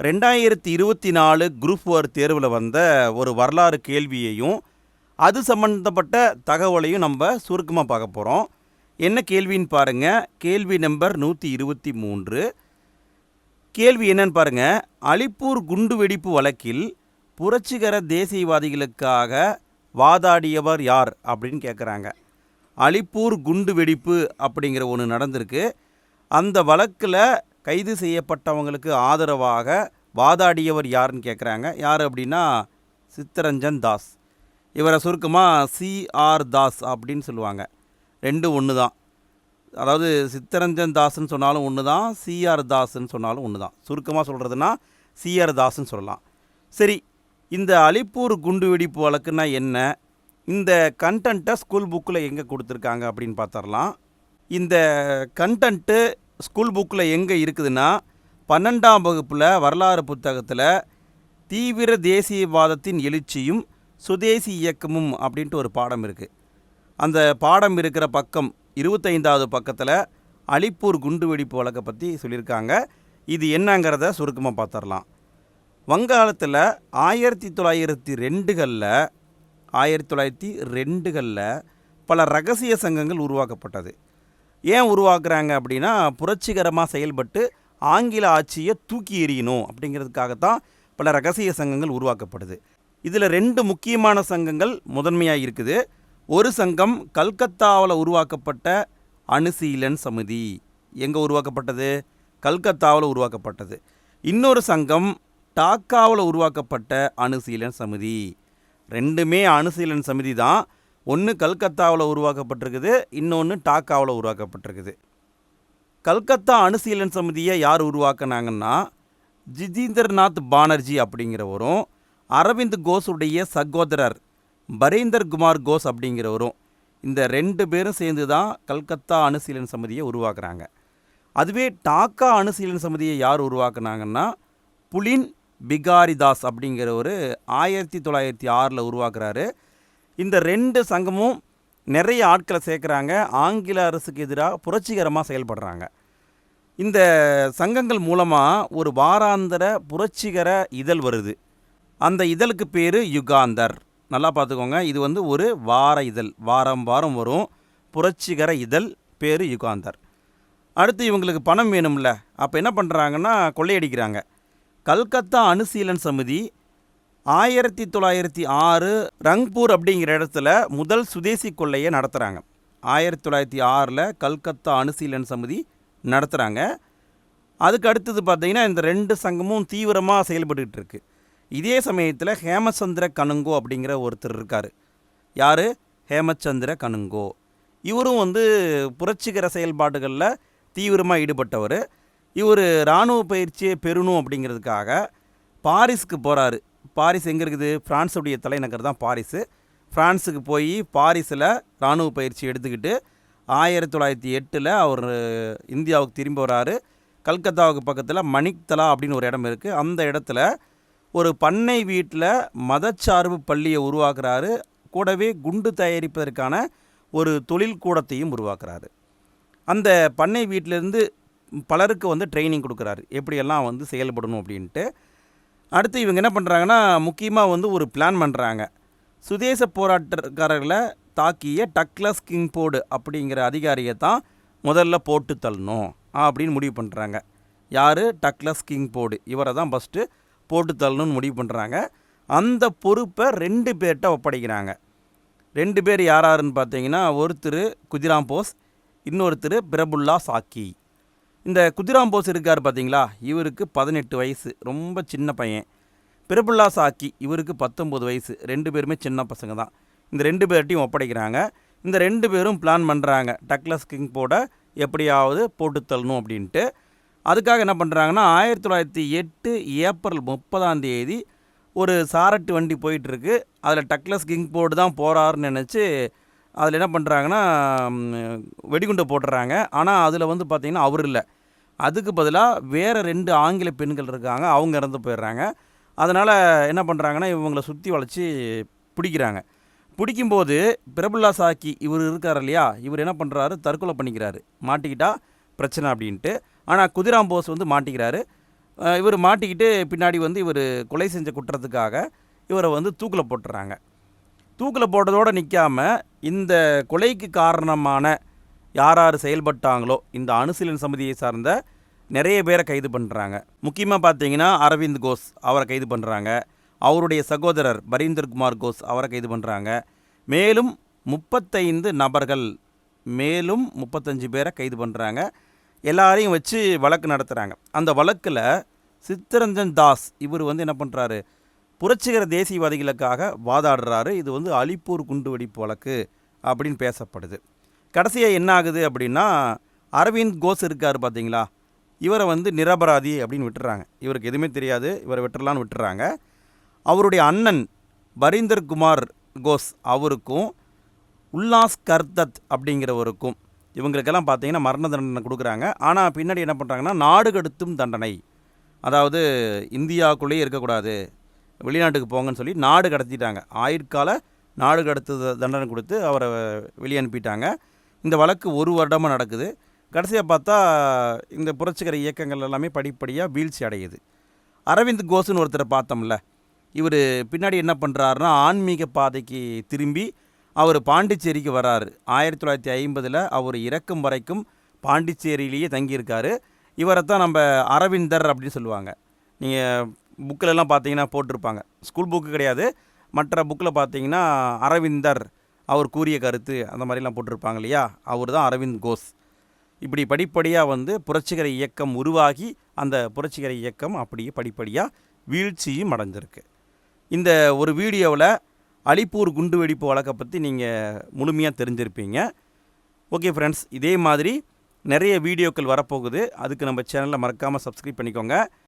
ரெண்டாயிரத்தி இருபத்தி நாலு குரூப் ஒர் தேர்வில் வந்த ஒரு வரலாறு கேள்வியையும் அது சம்மந்தப்பட்ட தகவலையும் நம்ம சுருக்கமாக பார்க்க போகிறோம் என்ன கேள்வின்னு பாருங்கள் கேள்வி நம்பர் நூற்றி இருபத்தி மூன்று. கேள்வி என்னன்னு பாருங்கள் அலிப்பூர் குண்டு வெடிப்பு வழக்கில் புரட்சிகர தேசியவாதிகளுக்காக வாதாடியவர் யார் அப்படின்னு கேட்குறாங்க அலிப்பூர் குண்டு வெடிப்பு அப்படிங்கிற ஒன்று நடந்திருக்கு. அந்த வழக்கில் கைது செய்யப்பட்டவங்களுக்கு ஆதரவாக வாதாடியவர் யாருன்னு கேட்குறாங்க யார் அப்படின்னா சித்தரஞ்சன் தாஸ். இவரை சுருக்கமாக சிஆர் தாஸ் அப்படின்னு சொல்லுவாங்க. ரெண்டும் ஒன்று தான். அதாவது சித்தரஞ்சன் தாஸ்ன்னு சொன்னாலும் ஒன்று தான் சிஆர் தாஸ்ன்னு சொன்னாலும் ஒன்று தான். சுருக்கமாக சொல்கிறதுனா சிஆர் தாஸ்ன்னு சொல்லலாம். சரி இந்த அலிப்பூர் குண்டு வெடிப்பு வழக்குன்னா என்ன? இந்த கண்டென்ட்டை ஸ்கூல் புக்கில் எங்கே கொடுத்துருக்காங்க அப்படின்னு பார்த்துடலாம். இந்த கண்டென்ட்டு ஸ்கூல் புக்கில் எங்கே இருக்குதுன்னா பன்னெண்டாம் வகுப்பில் வரலாறு புத்தகத்தில் தீவிர தேசியவாதத்தின் எழுச்சியும் சுதேசி இயக்கமும் அப்படின்ட்டு ஒரு பாடம் இருக்குது அந்த பாடம் இருக்கிற பக்கம் இருபத்தைந்தாவது பக்கத்தில் அலிப்பூர் குண்டுவெடிப்பு வழக்கை பற்றி சொல்லியிருக்காங்க. இது என்னங்கிறத சுருக்கமாக பார்த்துடலாம். வங்காளத்தில் ஆயிரத்தி தொள்ளாயிரத்தி ரெண்டுகளில் ஆயிரத்தி தொள்ளாயிரத்தி ரெண்டுகளில் பல ரகசிய சங்கங்கள் உருவாக்கப்பட்டது. ஏன் உருவாக்குறாங்க அப்படின்னா புரட்சிகரமாக செயல்பட்டு ஆங்கில ஆட்சியை தூக்கி எறியணும் அப்படிங்கிறதுக்காகத்தான் பல ரகசிய சங்கங்கள் உருவாக்கப்படுது. இதில் ரெண்டு முக்கியமான சங்கங்கள் முதன்மையாக இருக்குது. ஒரு சங்கம் கல்கத்தாவில் உருவாக்கப்பட்ட அணுசீலன் சமிதி. எங்கே உருவாக்கப்பட்டது? கல்கத்தாவில் உருவாக்கப்பட்டது. இன்னொரு சங்கம் டாக்காவில் உருவாக்கப்பட்ட அணுசீலன் சமிதி. ரெண்டுமே அணுசீலன் சமிதி தான். ஒன்று கல்கத்தாவில் உருவாக்கப்பட்டிருக்குது இன்னொன்று டாக்காவில் உருவாக்கப்பட்டிருக்குது. கல்கத்தா அணுசீலன் சமிதியை யார் உருவாக்குனாங்கன்னா ஜிதீந்தர்நாத் பானர்ஜி அப்படிங்கிறவரும் அரவிந்த் கோஸுடைய சகோதரர் பரேந்தர் குமார் கோஸ் அப்படிங்கிறவரும் இந்த ரெண்டு பேரும் சேர்ந்து தான் கல்கத்தா அணுசீலன் சமிதியை உருவாக்குறாங்க. அதுவே டாக்கா அணுசீலன் சமிதியை யார் உருவாக்குனாங்கன்னா புலின் பிகாரிதாஸ் அப்படிங்கிறவர் ஆயிரத்தி தொள்ளாயிரத்தி ஆறில் உருவாக்குறாரு. இந்த ரெண்டு சங்கமும் நிறைய ஆட்களை சேர்க்குறாங்க. ஆங்கில அரசுக்கு எதிராக புரட்சிகரமாக செயல்படுறாங்க. இந்த சங்கங்கள் மூலமாக ஒரு வாராந்திர புரட்சிகர இதழ் வருது. அந்த இதழுக்கு பேர் யுகாந்தர். நல்லா பார்த்துக்கோங்க. இது வந்து ஒரு வார இதழ். வாரம் வாரம் வரும். புரட்சிகர இதழ் பேர் யுகாந்தர். அடுத்து இவங்களுக்கு பணம் வேணும்ல. அப்போ என்ன பண்ணுறாங்கன்னா கொள்ளையடிக்கிறாங்க. கல்கத்தா அனுசீலன் சமிதி ஆயிரத்தி தொள்ளாயிரத்தி ஆறு ரங்பூர் அப்படிங்கிற இடத்துல முதல் சுதேசி கொள்ளையை நடத்துகிறாங்க ஆயிரத்தி தொள்ளாயிரத்தி ஆறில் கல்கத்தா அணுசீலன் சமிதி நடத்துகிறாங்க அதுக்கு அடுத்தது பார்த்தீங்கன்னா இந்த ரெண்டு சங்கமும் தீவிரமாக செயல்பட்டுக்கிட்டு இருக்குது இதே சமயத்தில் ஹேமச்சந்திர கனுங்கோ அப்படிங்கிற ஒருத்தர் இருக்கார். யார்? ஹேமச்சந்திர கனுங்கோ இவரும் வந்து புரட்சிகர செயல்பாடுகளில் தீவிரமாக ஈடுபட்டவர். இவர் இராணுவ பயிற்சியை பெறணும் அப்படிங்கிறதுக்காக பாரிஸ்க்கு போகிறாரு பாரிஸ் எங்கே இருக்குது? ஃப்ரான்ஸுடைய தலைநகர் தான் பாரிஸு. ஃப்ரான்ஸுக்கு போய் பாரிஸில் இராணுவ பயிற்சி எடுத்துக்கிட்டு ஆயிரத்தி தொள்ளாயிரத்தி எட்டில் அவர் இந்தியாவுக்கு திரும்பி வராரு. கல்கத்தாவுக்கு பக்கத்தில் மணிக்தலா அப்படின்னு ஒரு இடம் இருக்குது அந்த இடத்துல ஒரு பண்ணை வீட்டில் மதச்சார்பு பள்ளியை உருவாக்குறாரு. கூடவே குண்டு தயாரிப்பதற்கான ஒரு தொழில் கூடத்தையும் உருவாக்குறாரு. அந்த பண்ணை வீட்டிலேருந்து பலருக்கு வந்து ட்ரைனிங் கொடுக்குறாரு. எப்படியெல்லாம் வந்து செயல்படணும் அப்படின்ட்டு. அடுத்து இவங்க என்ன பண்ணுறாங்கன்னா முக்கியமாக வந்து ஒரு பிளான் பண்ணுறாங்க சுதேச போராட்டக்காரர்களை தாக்கிய டக்ளஸ் கிங்போர்டு அப்படிங்கிற அதிகாரியை தான் முதல்ல போட்டு தள்ளணும் அப்படின்னு முடிவு பண்ணுறாங்க யார்? டக்ளஸ் கிங்போர்டு இவரை தான் ஃபஸ்ட்டு போட்டு தள்ளணும்னு முடிவு பண்ணுறாங்க அந்த பொறுப்பை ரெண்டு பேர்கிட்ட ஒப்படைக்கிறாங்க. ரெண்டு பேர் யார் யாருன்னு பார்த்தீங்கன்னா ஒருத்தர் குதிராம் போஸ் இன்னொருத்தர் பிரபுல்லா சாக்கி. இந்த குதிராம் போஸ் இருக்கார் பார்த்தீங்களா? இவருக்கு பதினெட்டு வயசு. ரொம்ப சின்ன பையன். பிரபுல்லா சாக்கி இவருக்கு பத்தொம்பது வயசு. ரெண்டு பேருமே சின்ன பசங்க தான். இந்த ரெண்டு பேர்ட்டையும் ஒப்படைக்கிறாங்க. இந்த ரெண்டு பேரும் பிளான் பண்ணுறாங்க டக்ளஸ் கிங் போட எப்படியாவது போட்டு தள்ளணும் அப்படின்ட்டு. அதுக்காக என்ன பண்ணுறாங்கன்னா ஆயிரத்தி தொள்ளாயிரத்தி எட்டு ஏப்ரல் முப்பதாம் தேதி ஒரு சாரட்டு வண்டி போயிட்டுருக்கு அதில் டக்ளஸ் கிங் போர்டு தான் போகிறாருன்னு நினச்சி அதில் என்ன பண்ணுறாங்கன்னா வெடிகுண்டை போட்டுறாங்க. ஆனால் அதில் வந்து பார்த்திங்கன்னா அவர் இல்லை. அதுக்கு பதிலாக வேறு ரெண்டு ஆங்கில பெண்கள் இருக்காங்க. அவங்க இறந்து போயிடுறாங்க. அதனால் என்ன பண்ணுறாங்கன்னா இவங்களை சுற்றி வளைச்சி பிடிக்கிறாங்க. பிடிக்கும்போது பிரபுல்லா சாக்கி இவர் இருக்கார் இல்லையா? இவர் என்ன பண்ணுறாரு? தற்கொலை பண்ணிக்கிறாரு. மாட்டிக்கிட்டா பிரச்சனை அப்படின்ட்டு. ஆனால் குதிராம் போஸ் வந்து மாட்டிக்கிறாரு. இவர் மாட்டிக்கிட்டு பின்னாடி வந்து இவர் கொலை செஞ்ச குற்றத்துக்காக இவரை வந்து தூக்கில் போட்டுறாங்க. தூக்கில் போட்டதோடு நிற்காம இந்த கொலைக்கு காரணமான யார் யார் செயல்பட்டாங்களோ இந்த அனுசீலன் சமிதியை சார்ந்த நிறைய பேரை கைது பண்ணுறாங்க முக்கியமாக பார்த்தீங்கன்னா அரவிந்த் கோஸ் அவரை கைது பண்ணுறாங்க அவருடைய சகோதரர் பரீந்தர் குமார் கோஸ் அவரை கைது பண்ணுறாங்க மேலும் முப்பத்தைந்து நபர்கள் மேலும் முப்பத்தஞ்சு பேரை கைது பண்ணுறாங்க எல்லாரையும் வச்சு வழக்கு நடத்துகிறாங்க அந்த வழக்கில் சித்தரஞ்சன் தாஸ் இவர் வந்து என்ன பண்ணுறாரு புரட்சிகர தேசியவாதிகளுக்காக வாதாடுறாரு. இது வந்து அலிப்பூர் குண்டுவெடிப்பு வழக்கு அப்படின்னு பேசப்படுது. கடைசியாக என்ன ஆகுது அப்படின்னா அரவிந்த் கோஸ் இருக்கார் பார்த்தீங்களா இவரை வந்து நிரபராதி அப்படின்னு விட்டுறாங்க. இவருக்கு எதுவுமே தெரியாது. இவரை விட்டுறலான்னு விட்டுறாங்க. அவருடைய அண்ணன் பரீந்தர் குமார் கோஸ் அவருக்கும் உல்லாஸ் கர்தத் அப்படிங்கிறவருக்கும் இவங்களுக்கெல்லாம் பார்த்தீங்கன்னா மரண தண்டனை கொடுக்குறாங்க. ஆனால் பின்னாடி என்ன பண்ணுறாங்கன்னா நாடு கடத்தும் தண்டனை. அதாவது இந்தியாவுக்குள்ளேயே இருக்கக்கூடாது. வெளிநாட்டுக்கு போங்கன்னு சொல்லி நாடு கடத்திட்டாங்க. ஆயுட்கால நாடு கடத்து தண்டனை கொடுத்து அவரை வெளியே அனுப்பிட்டாங்க. இந்த வழக்கு ஒரு வருடமாக நடக்குது. கடைசியாக பார்த்தா இந்த புரட்சிகர இயக்கங்கள் எல்லாமே படிப்படியாக வீழ்ச்சி அடையுது. அரவிந்த் கோஸ்னு ஒருத்தரை பார்த்தோம்ல. இவர் பின்னாடி என்ன பண்ணுறாருன்னா ஆன்மீக பாதைக்கு திரும்பி அவர் பாண்டிச்சேரிக்கு வராரு. ஆயிரத்தி தொள்ளாயிரத்தி ஐம்பதில் அவர் இறக்கும் வரைக்கும் பாண்டிச்சேரியிலேயே தங்கியிருக்காரு. இவரை தான் நம்ம அரவிந்தர் அப்படின்னு சொல்லுவாங்க. நீங்கள் புக்கிலெல்லாம் பார்த்தீங்கன்னா போட்டிருப்பாங்க. ஸ்கூல் புக்கு கிடையாது. மற்ற புக்கில் பார்த்தீங்கன்னா அரவிந்தர் அவர் கூறிய கருத்து அந்த மாதிரிலாம் போட்டிருப்பாங்க இல்லையா? அவர் தான் அரவிந்த் கோஸ். இப்படி படிப்படியாக வந்து புரட்சிகர இயக்கம் உருவாகி அந்த புரட்சிகர இயக்கம் அப்படியே படிப்படியாக வீழ்ச்சியும் அடைஞ்சிருக்கு. இந்த ஒரு வீடியோவில் அலிப்பூர் குண்டுவெடிப்பு வழக்கை பற்றி நீங்கள் முழுமையாக தெரிஞ்சிருப்பீங்க. ஓகே ஃப்ரெண்ட்ஸ் இதே மாதிரி நிறைய வீடியோக்கள் வரப்போகுது. அதுக்கு நம்ம சேனலில் மறக்காமல் சப்ஸ்கிரைப் பண்ணிக்கோங்க.